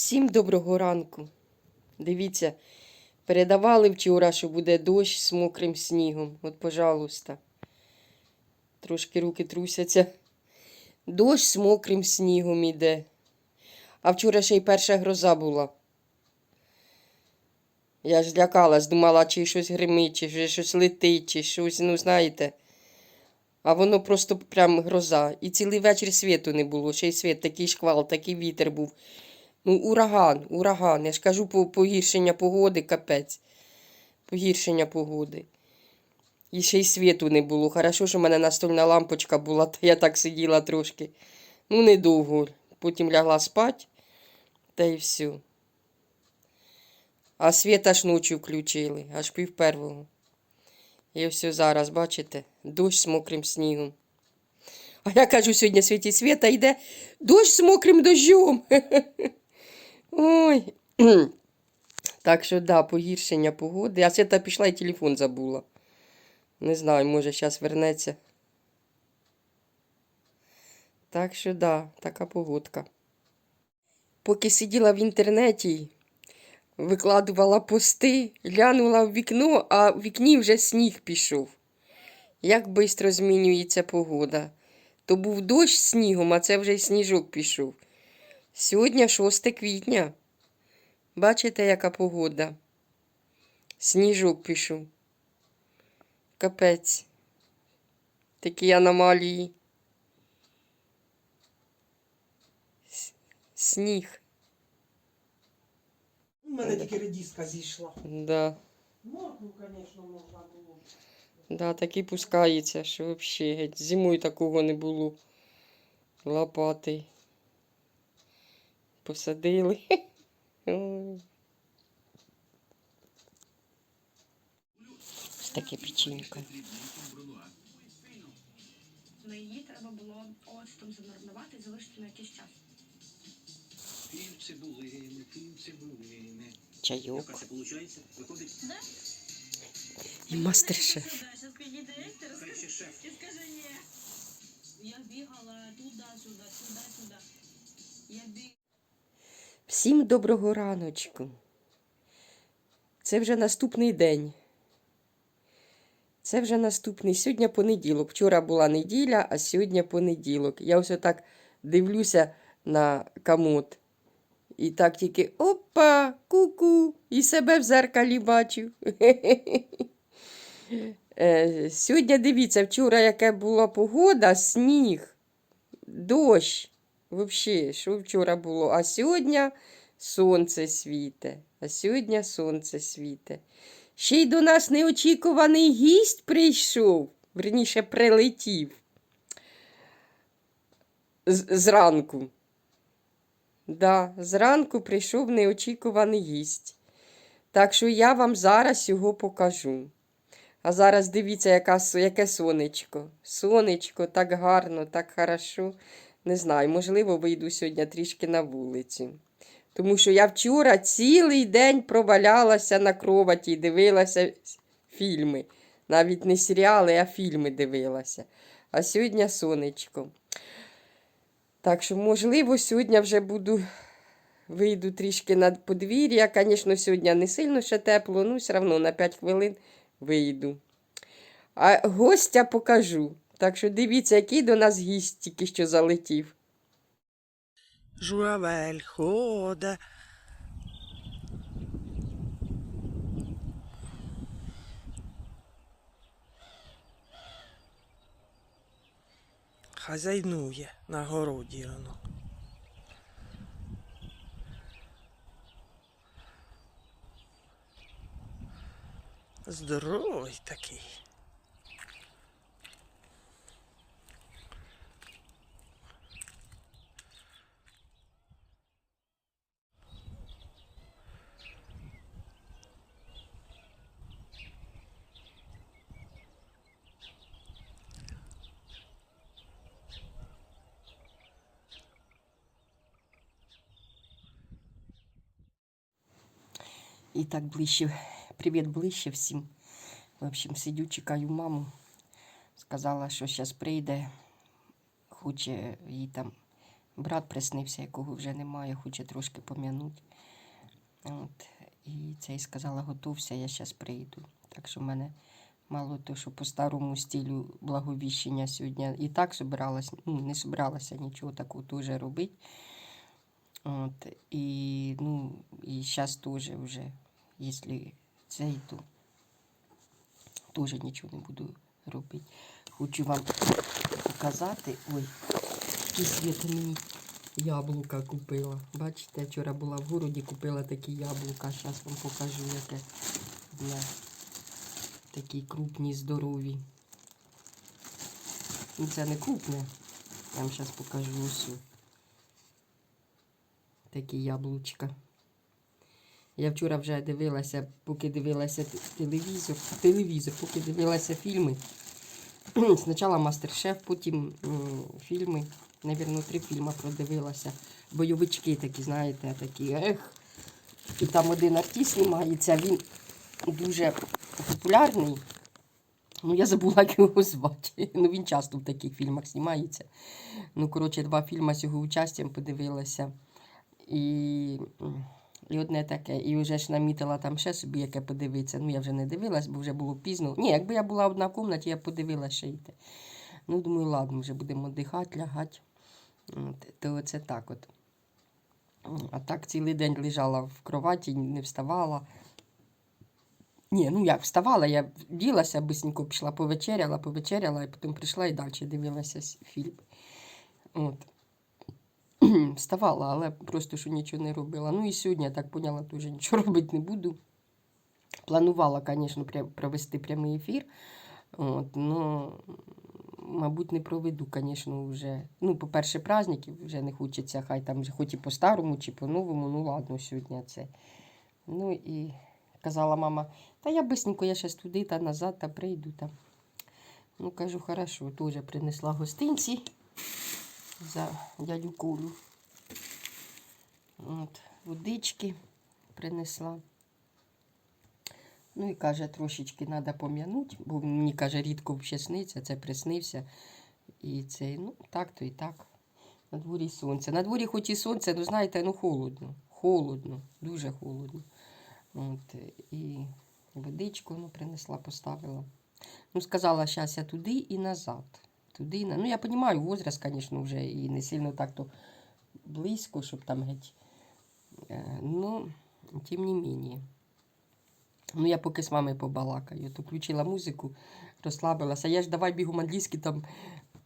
Всім доброго ранку. Дивіться, передавали вчора, що буде дощ з мокрим снігом. От, пожалуйста. Трошки руки трусяться. Дощ з мокрим снігом іде. А вчора ще й перша гроза була. Я ж злякалась, думала, чи щось гримить, чи щось летить, чи щось, ну знаєте. А воно просто прям гроза. І цілий вечір світу не було. Ще й світ, такий шквал, такий вітер був. Ну, ураган, ураган. Я ж кажу, по- погіршення погоди, капець. Погіршення погоди. І ще й світу не було. Хорошо, що в мене настольна лампочка була, то я так сиділа трошки. Ну, недовго. Потім лягла спать, та й все. А світ аж ночі включили, аж пів первого. І все зараз, бачите, дощ з мокрим снігом. А я кажу, сьогодні світі світа йде дощ з мокрим дощом. Ой. Так що, да, погіршення погоди. А свята пішла і телефон забула. Не знаю, може, зараз вернеться. Так що, да, така погодка. Поки сиділа в інтернеті, викладувала пости, глянула в вікно, а в вікні вже сніг пішов. Як швидко змінюється погода. То був дощ снігом, а це вже й сніжок пішов. Сьогодні 6 квітня. Бачите, яка погода? Сніжок пішов. Капець. Такі аномалії. Сніг. У мене тільки редіска зійшла. Да. Моркву, звісно, можна було. Да, такий пускається, що взагалі. Зимою такого не було. Лопатий. Посадили. Ось таке печенько. Ну, її треба було оцтом замаринувати і залишити на якийсь час. Чайок. І мастер-шеф. Я бігала туди-сюди, туди-сюди. Я бігала. Всім доброго раночку. Це вже наступний день. Це вже наступний. Сьогодні понеділок. Вчора була неділя, а сьогодні понеділок. Я ось так дивлюся на комод. І так тільки опа, ку-ку, і себе в зеркалі бачу. Е, Сьогодні дивіться, вчора яка була погода, сніг, дощ. Взагалі, що вчора було? А сьогодні сонце світе. А сьогодні сонце світе. Ще й до нас неочікуваний гість прийшов, верніше прилетів. Зранку. Да, зранку прийшов неочікуваний гість. Так що я вам зараз його покажу. А зараз дивіться, яка, яке сонечко. Сонечко, так гарно, так хорошо. Не знаю, можливо, вийду сьогодні трішки на вулицю. Тому що я вчора цілий день провалялася на кроваті і дивилася фільми. Навіть не серіали, а фільми дивилася. А сьогодні сонечко. Так що, можливо, сьогодні вже буду вийду трішки на подвір'я. Звісно, сьогодні не сильно ще тепло, ну все одно на 5 хвилин вийду. А гостя покажу. Так що дивіться, який до нас гість тільки що залетів. Журавель хода. Хазяйнує на городі воно. Здоровий такий. І так ближче. Привіт ближче всім. В общем, сидю, чекаю маму. Сказала, що зараз прийде, хоче їй там брат приснився, якого вже немає, хоче трошки пом'янути. От. І цей сказала, готовся, я зараз прийду. Так що в мене мало того, що по старому стилю благовіщення сьогодні і так собиралась, ну, не собиралася нічого такого теж робити. От. І, ну, і зараз теж вже, якщо цей, то теж нічого не буду робити. Хочу вам показати. Ой, який світ мені яблука купила. Бачите, вчора була в городі, купила такі яблука. Зараз вам покажу, яке для такі крупні, здорові. Ну, це не крупне. Я вам зараз покажу ось. Такі яблучка. Я вчора вже дивилася, поки дивилася телевізор, телевізор, поки дивилася фільми. Спочатку мастер-шеф, потім фільми. Навірно, три фільми продивилася. Бойовички такі, знаєте, такі ех. І там один артист знімається, він дуже популярний. Ну, я забула, як його звати. Ну, він часто в таких фільмах знімається. Ну, коротше, два фільми з його участям подивилася. І, і одне таке. І вже ж намітила там ще собі, яке подивитися. Ну, я вже не дивилась, бо вже було пізно. Ні, якби я була одна в кімнаті, я подивилася ще й те. Ну, думаю, ладно, вже будемо дихати, лягати. От, то це так от. А так цілий день лежала в кроваті, не вставала. Ні, ну як вставала, я вділася, бисенько пішла, повечеряла, повечеряла, і потім прийшла і далі дивилася фільм. От. Вставала, але просто що нічого не робила. Ну і сьогодні я так поняла, теж нічого робити не буду. Планувала, звісно, провести прямий ефір. От, ну, мабуть, не проведу, звісно, вже. Ну, по-перше, праздників вже не хочеться, хай там хоч і по-старому, чи по-новому. Ну, ладно, сьогодні це. Ну і казала мама, та я бисенько, я зараз туди та назад та прийду там. Ну, кажу, хорошо, теж принесла гостинці за дядю Колю. От, водички принесла. Ну і каже, трошечки треба пом'янути, бо мені каже, рідко взагалі сниться, це приснився. І це, ну, так то і так. На дворі сонце. На дворі хоч і сонце, ну знаєте, ну холодно. Холодно, дуже холодно. От, і водичку ну, принесла, поставила. Ну, сказала, зараз я туди і назад. Туди. Ну, я розумію, возраст, звісно, вже і не сильно так то близько, щоб там геть. Е, Ну, тим не менее. Ну, я поки з мамою побалакаю. То включила музику, розслабилася. Я ж давай бігу англійськи, там,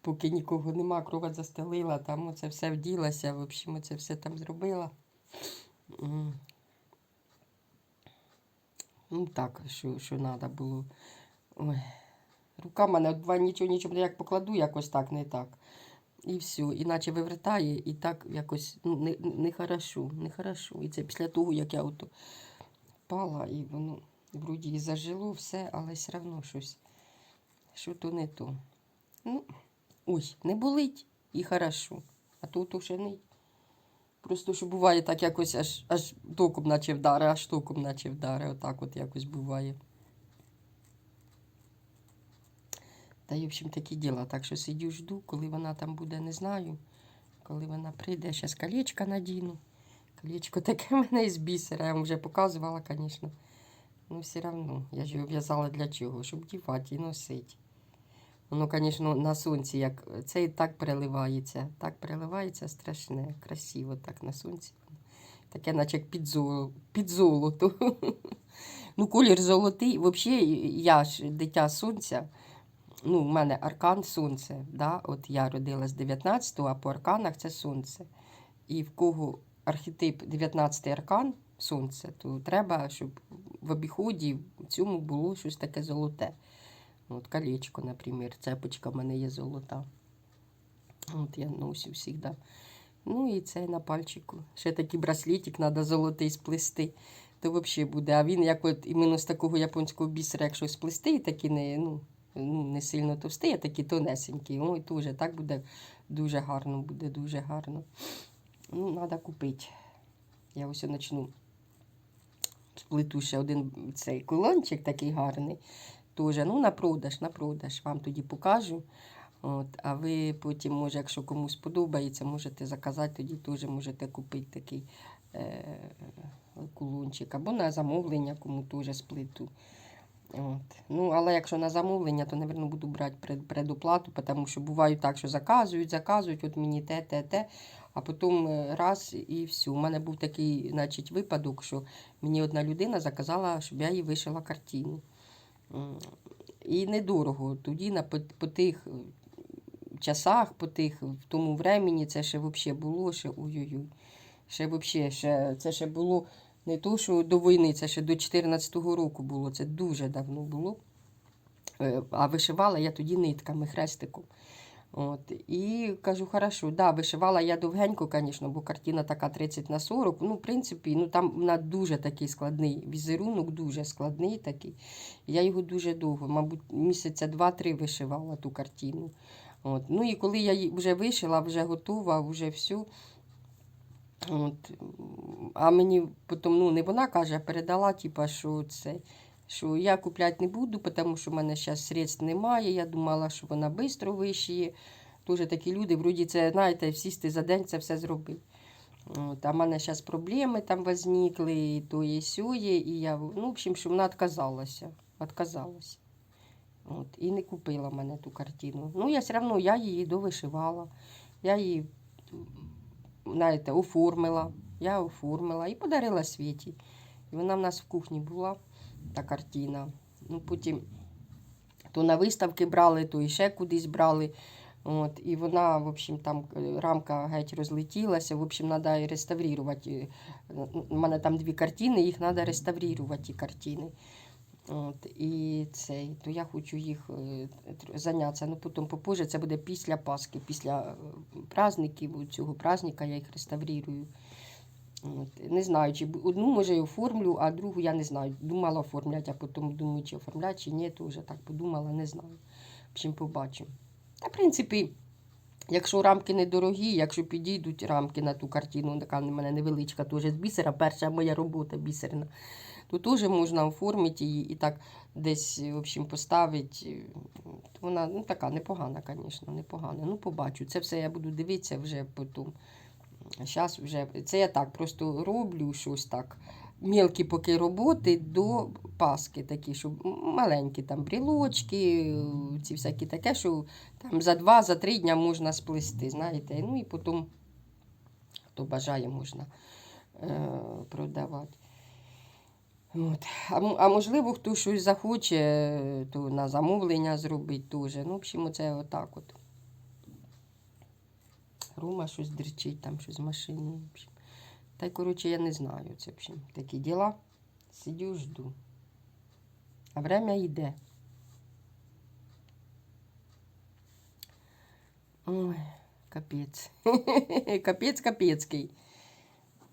поки нікого нема, кровать застелила, там оце все вділася, в общем, це все там зробила. Ну так, що, що треба було. Ой. Рука в мене два нічого, нічого, як покладу, якось так, не так. І все, іначе вивертає, і так якось ну, не, не хорошо, не хорошо. І це після того, як я ото впала, і воно вроді і зажило все, але все одно щось. Що то не то. Ну, ой, не болить і хорошо. А то не. Просто що буває так якось аж, аж током наче вдари, аж током наче вдари. Отак от якось буває. Та й, в общем, такі діла. Так що сидю, жду, коли вона там буде, не знаю. Коли вона прийде, зараз колечко надіну. Колечко таке в мене із бісера. Я вам вже показувала, звісно. Ну, все одно. Я ж його в'язала для чого? Щоб дівати і носити. Воно, звісно, на сонці, як це і так переливається. Так переливається страшне, красиво так на сонці. Таке, наче як під, золо, під золото. ну, колір золотий. Взагалі, я ж дитя сонця. Ну, у мене аркан сонце. Да? От я родилась 19-го, а по арканах це сонце. І в кого архетип 19-й аркан сонце, то треба, щоб в обіході в цьому було щось таке золоте. От колечко, наприклад, цепочка в мене є золота. От я носю завжди. Ну і це на пальчику. Ще такий браслетик треба золотий сплести. То взагалі буде. А він як от іменно з такого японського бісера, якщо сплести, такі не, ну, ну, не сильно товстий, а такі тонесенькі. Ой, теж так буде дуже гарно, буде дуже гарно. Ну, треба купити. Я ось почну. Сплету ще один цей кулончик такий гарний. Тоже, ну, на продаж, на продаж. Вам тоді покажу. От, а ви потім, може, якщо комусь подобається, можете заказати, тоді теж можете купити такий е, кулончик. Або на замовлення, кому теж сплиту. От. Ну, але якщо на замовлення, то, мабуть, буду брати пред, предоплату, тому що буває так, що заказують, заказують, от мені те, те, те, а потім е, раз і все. У мене був такий значить, випадок, що мені одна людина заказала, щоб я їй вишила картину. І недорого. Тоді на, по, по тих е, часах, по тих, в тому времені, це ще взагалі було, ще ой-ой-ой. Ще взагалі, ще, це ще було не то, що до війни, це ще до 14-го року було. Це дуже давно було. Е, А вишивала я тоді нитками, хрестиком. От. І кажу, хорошо, да, вишивала я довгенько, звісно, бо картина така 30 на 40. Ну, в принципі, ну там вона дуже такий складний. Візерунок дуже складний такий. Я його дуже довго, мабуть, місяця два-три вишивала ту картину. От. Ну і коли я її вже вишила, вже готова, вже все. От. А мені потім, ну, не вона каже, а передала, типа, що це. Що я купляти не буду, тому що в мене зараз средств немає. Я думала, що вона швидко вишиє. Дуже такі люди, вроді це, знаєте, сісти за день це все зробити. От, а в мене зараз проблеми там возникли, і то є сьоє, і я, ну, в общем, що вона відказалася. Відказалася. От, і не купила мене ту картину. Ну, я все одно я її довишивала. Я її, знаєте, оформила. Я оформила і подарила Світі. І вона в нас в кухні була, та картина. Ну, потім то на виставки брали, то і ще кудись брали. От, і вона, в общем, там е, рамка геть розлетілася. В общем, треба реставрувати. У мене там дві картини, їх треба реставрувати, ті картини. От, і цей, то я хочу їх е, зайнятися. Ну, потім попозже це буде після Пасхи, після е, праздників, цього праздника я їх реставрую. От, не знаю, чи одну може і оформлю, а другу я не знаю. Думала оформляти, а потім думаю, чи оформляти, чи ні, то вже так подумала, не знаю. В общем, побачу. Та, в принципі, якщо рамки недорогі, якщо підійдуть рамки на ту картину, така в мене невеличка, теж з бісера, перша моя робота бісерна, то теж можна оформити її і так десь в общем, поставити. Вона ну, така непогана, звісно, непогана. Ну, побачу. Це все я буду дивитися вже потім. Зараз вже це я так просто роблю щось так. Мілкі поки роботи до паски такі, щоб маленькі там брілочки, ці всякі таке, що там за два, за три дня можна сплести, знаєте. Ну і потім, хто бажає, можна е, продавати. От. А, а можливо, хто щось захоче, то на замовлення зробить теж. Ну, в общем, це отак от. Рома щось дричить, там щось з машини. В общем. Та й, коротше, я не знаю. Це, в общем, такі діла. Сидю, жду. А время йде. Ой, капець. капець капецький.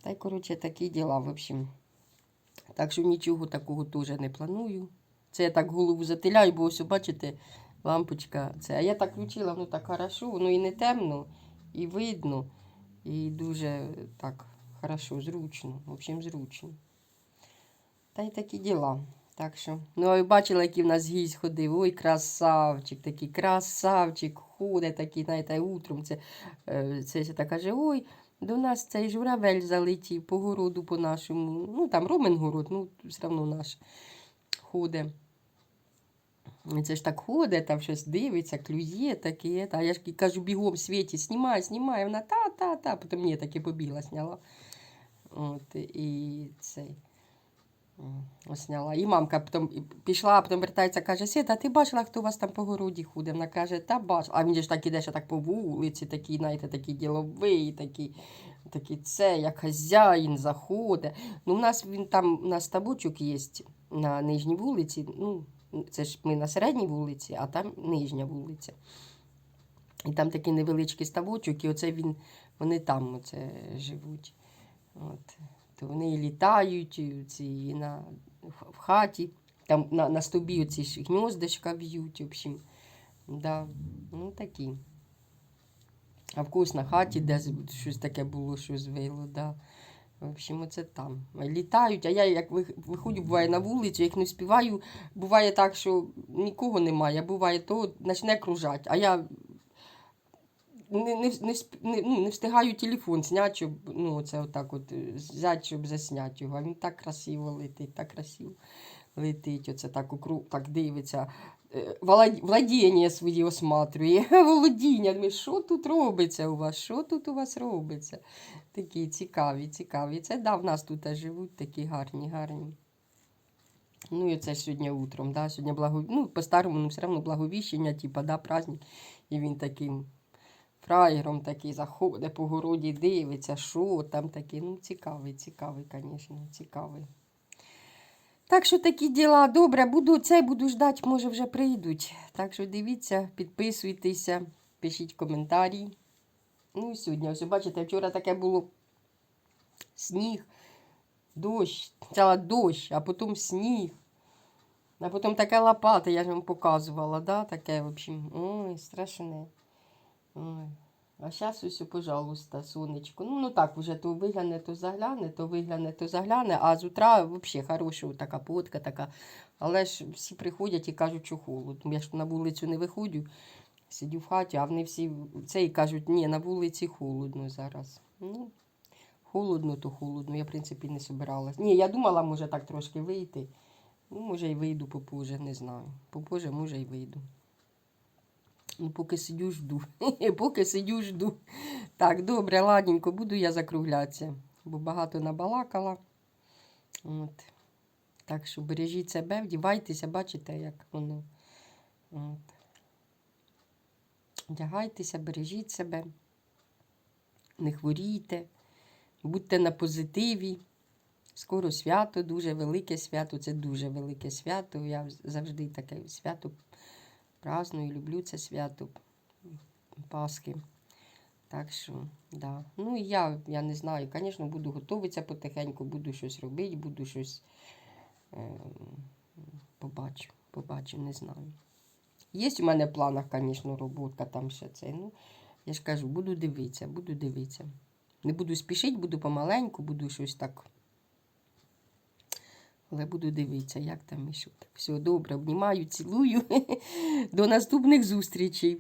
Та й, коротше, такі діла, в общем. Так що нічого такого теж не планую. Це я так голову затиляю, бо ось, бачите, лампочка. Це. А я так включила, воно так хорошо, воно і не темно, і видно, і дуже так хорошо, зручно. В общем, зручно. Та й такі діла. Так що, ну, а ви бачили, який в нас гість ходив. Ой, красавчик, такий красавчик, ходить такий, знаєте, утром. Це, е, це ще так каже, ой, до нас цей журавель залетів по городу по нашому. Ну, там Ромен город, ну, все одно наш ходить. Це ж так ходить, там щось дивиться, клює таке. Та я ж кажу, бігом Світі, знімай, знімай. Вона та-та-та, потім мені таке побігла, зняла. От, і цей. М. І мамка потім пішла, а потім вертається, каже, Світа, ти бачила, хто у вас там по городі ходить? Вона каже, та бачила. А він ж так іде ще так по вулиці, такий, знаєте, такий діловий, такий, такий це, як хазяїн заходить. Ну, у нас він там, у нас табочок є на нижній вулиці. Ну, це ж ми на середній вулиці, а там нижня вулиця. І там такий невеличкий ставочок, і оце він, вони там оце живуть. От. То вони і літають, і ці, і на, в хаті, там на, на стовбі оці ж гніздечка в'ють, в общем. Да. Ну, такі. А в когось на хаті десь щось таке було, щось вило, да. В общем, оце там. Літають, а я як виходжу, буває на вулицю, як не співаю, буває так, що нікого немає, буває то почне кружати, а я не, не, не, не, ну, не встигаю телефон зняти, щоб ну, це отак от е, взяти, щоб засняти його. А він так красиво летить, так красиво летить. Оце так округ, так дивиться. Е, Владіння свої осматрює. Володіння. Що тут робиться у вас? Що тут у вас робиться? Такі цікаві, цікаві. Це да, в нас тут живуть такі гарні, гарні. Ну, і це сьогодні утром, да, сьогодні благо... ну, по-старому, ну, все одно благовіщення, типа, да, праздник. І він таким фраєром такий заходить по городі, дивиться, що там таке. Ну, цікавий, цікавий, звісно, цікавий. Так що такі діла. Добре, буду це буду ждати, може вже прийдуть. Так що дивіться, підписуйтеся, пишіть коментарі. Ну і сьогодні, ось бачите, вчора таке було сніг, дощ, спочатку дощ, а потім сніг. А потім таке лопата, я ж вам показувала, да? таке, в общем, ой, страшне. Ой. А зараз ось, пожалуйста, сонечко. Ну, ну так, вже то вигляне, то загляне, то вигляне, то загляне, а з утра взагалі хороша така погодка така. Але ж всі приходять і кажуть, що холодно. Я ж на вулицю не виходжу, сидю в хаті, а вони всі це і кажуть, ні, на вулиці холодно зараз. Ну, холодно, то холодно. Я, в принципі, не собиралась. Ні, я думала, може так трошки вийти. Ну, може, і вийду попозже, не знаю. Попозже, може, і вийду. Ну, поки сидю, жду. поки сидю, жду. Так, добре, ладненько, буду я закруглятися, бо багато набалакала. От. Так що бережіть себе, вдівайтеся, бачите, як воно. От. Вдягайтеся, бережіть себе, не хворійте, будьте на позитиві. Скоро свято, дуже велике свято. Це дуже велике свято. Я завжди таке свято праздную, люблю це свято Пасхи. Так що, да. Ну я, я не знаю, звісно, буду готуватися потихеньку, буду щось робити, буду щось е, побачу, побачу, не знаю. Є у мене в планах, звісно, роботка там ще це. Ну, я ж кажу, буду дивитися, буду дивитися. Не буду спішити, буду помаленьку, буду щось так. Але буду дивитися, як там що. Все добре, обнімаю, цілую. До наступних зустрічей.